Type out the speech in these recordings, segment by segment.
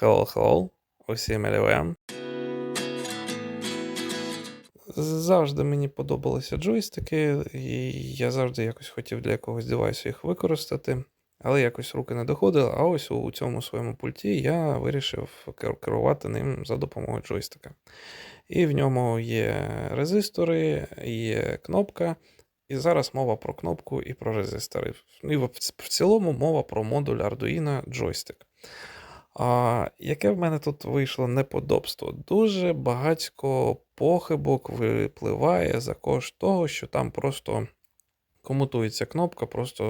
Hello, hello, усім LLM. Завжди мені подобалися джойстики, і я завжди якось хотів для якогось девайсу їх використати, але якось руки не доходили. А ось у цьому своєму пульті я вирішив керувати ним за допомогою джойстика. І в ньому є резистори, є кнопка. І зараз мова про кнопку і про резистори. І в цілому мова про модуль Arduino джойстик. А, яке в мене тут вийшло неподобство? Дуже багатько похибок випливає за кошт того, що там просто комутується кнопка, просто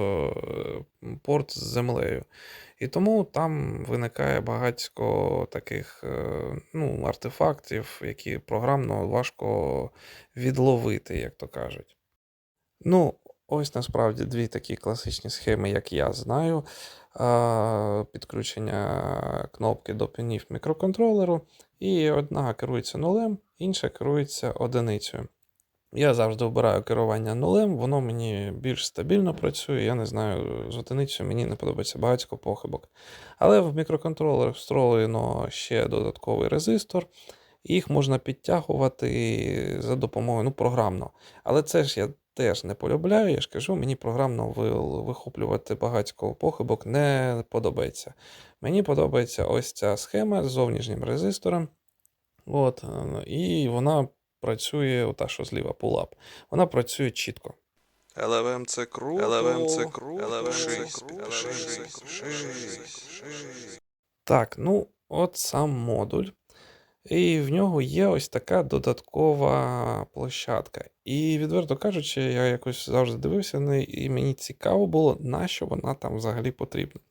е, порт з землею. І тому там виникає багатько таких е, ну, артефактів, які програмно важко відловити, як то кажуть. Ну, ось насправді дві такі класичні схеми, як я знаю. Підключення кнопки до пінів мікроконтролеру, і одна керується нулем, інша керується одиницею. Я завжди обираю керування нулем, воно мені більш стабільно працює. Я не знаю, з одиницею мені не подобається багатько похибок. Але в мікроконтролер встроєно ще додатковий резистор, їх можна підтягувати за допомогою ну, програмно. Але це ж я теж не полюбляю, я ж кажу, мені програмно вихоплювати багатько похибок не подобається. Мені подобається ось ця схема з зовнішнім резистором. От, е, і вона працює, ота, що зліва pull-up, вона працює чітко. LLM це круто. LLM це круто. LLM це круто. Так, ну, от сам модуль. І в нього є ось така додаткова площадка. І, відверто кажучи, я якось завжди дивився на неї, і мені цікаво було, на що вона там взагалі потрібна.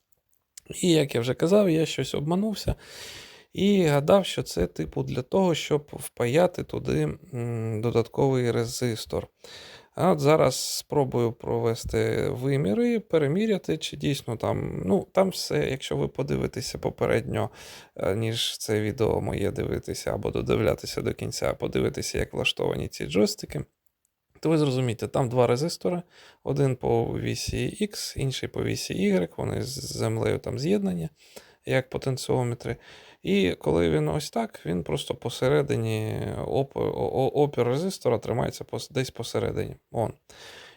І як я вже казав, я щось обманувся і гадав, що це типу для того, щоб впаяти туди додатковий резистор. А от зараз спробую провести виміри, переміряти, чи дійсно там. Ну, там все, якщо ви подивитеся попередньо, е, ніж це відео моє дивитися або додивлятися до кінця, подивитися, як влаштовані ці джойстики, то ви зрозумієте, там два резистори, один по вісі X, інший по вісі Y, вони з землею там з'єднані, як потенціометри. І коли він ось так, він просто посередині опір резистора тримається десь посередині. Он.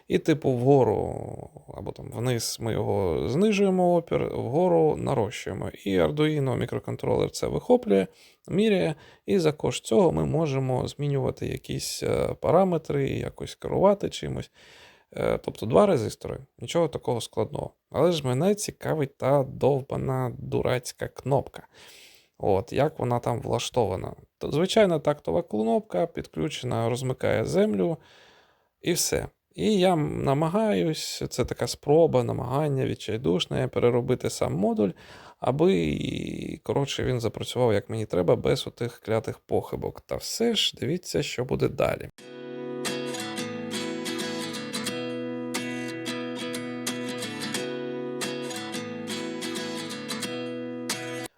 І, типу, вгору або там вниз ми його знижуємо опір, вгору нарощуємо. І Arduino мікроконтролер це вихоплює, міряє, і за кошт цього ми можемо змінювати якісь е, параметри, якось керувати чимось. Е, Тобто два резистори, нічого такого складного. Але ж мене цікавить та довбана дурацька кнопка. От, як вона там влаштована. То, звичайна тактова кнопка, підключена, розмикає землю, і все. І я намагаюсь, це така спроба, намагання відчайдушне переробити сам модуль, аби, коротше, він запрацював як мені треба, без отих клятих похибок. Та все ж дивіться, що буде далі.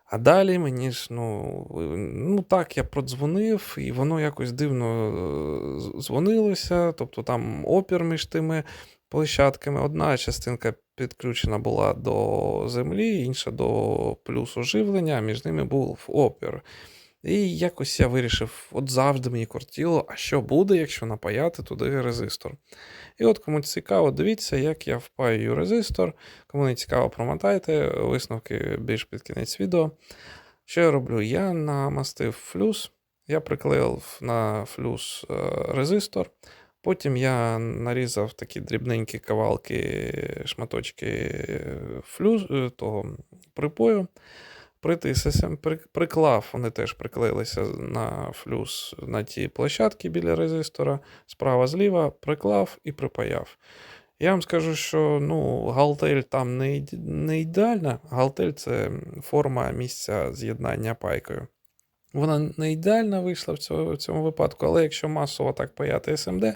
А далі мені ж, ну, ну так, я продзвонив, і воно якось дивно е, дзвонилося. Тобто там опір між тими площадками. Одна частинка підключена була до землі, інша до плюсу живлення, між ними був опір. І якось я вирішив, от завжди мені кортіло, а що буде, якщо напаяти туди резистор. І от кому цікаво, дивіться, як я впаюю резистор. Кому не цікаво, промотайте висновки більш під кінець відео. Що я роблю? Я намастив флюс, я приклеїв на флюс е, резистор. Потім я нарізав такі дрібненькі кавалки, шматочки флюс, е, того припою. Притис, приклав, вони теж приклеїлися на флюс на ті площадки біля резистора, справа зліва, приклав і припаяв. Я вам скажу, що ну, галтель там не ідеальна. Галтель це форма місця з'єднання пайкою. Вона не ідеальна вийшла в цьому, в цьому випадку, але якщо масово так паяти SMD,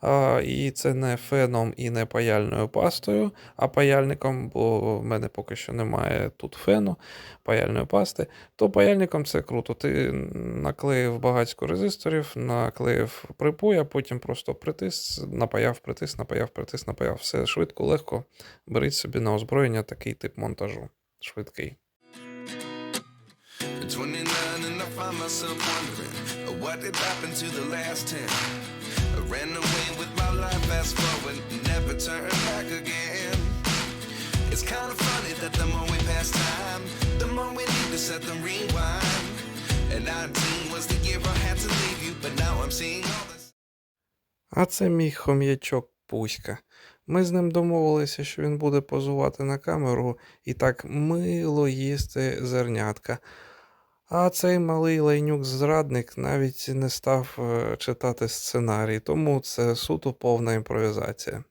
а, і це не феном і не паяльною пастою, а паяльником, бо в мене поки що немає тут фену, паяльної пасти, то паяльником це круто. Ти наклеїв багатько резисторів, наклеїв припой, а потім просто притис, напаяв, притис, напаяв, притис, напаяв. Все швидко, легко. Беріть собі на озброєння такий тип монтажу. Швидкий. 29 and I find myself wondering uh, what did happen to the last 10. I ran away with my life, fast forward, never turn back again. It's kind of funny that the more we pass time, the more we need to set the rewind. And 19 was the year I had to leave you, but now I'm seeing all this. А це мій хом'ячок Пуська. Ми з ним домовилися, що він буде позувати на камеру і так мило їсти зернятка. А цей малий лайнюк-зрадник навіть не став е, читати сценарій, тому це суто повна імпровізація.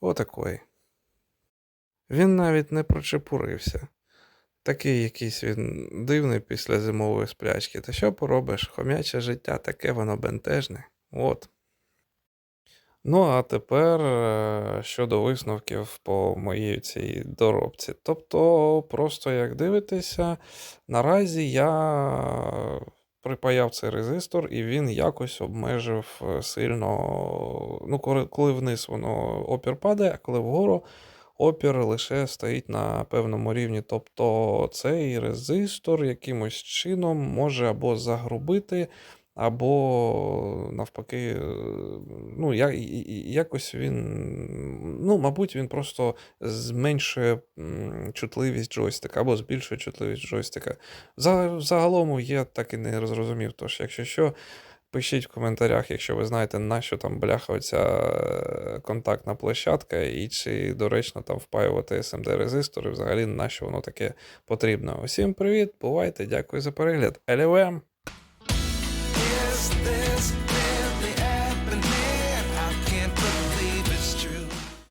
Отакої. Він навіть не прочепурився. Такий якийсь він дивний після зимової сплячки. Та що поробиш? Хомяче життя таке воно бентежне. От. Ну, а тепер е, щодо висновків по моїй цій доробці. Тобто, просто як дивитеся, наразі я припаяв цей резистор, і він якось обмежив е, сильно. Ну, коли, коли вниз воно опір падає, а коли вгору опір лише стоїть на певному рівні. Тобто цей резистор якимось чином може або загрубити, або навпаки, е, ну, я, якось він, ну, мабуть, він просто зменшує чутливість джойстика або збільшує чутливість джойстика. За- Загалом я так і не зрозумів. Тож, якщо що, пишіть в коментарях, якщо ви знаєте, на що там бляха е, контактна площадка, і чи доречно там впаювати SMD резистори, взагалі на що воно таке потрібно. Усім привіт, бувайте, дякую за перегляд. LLM! this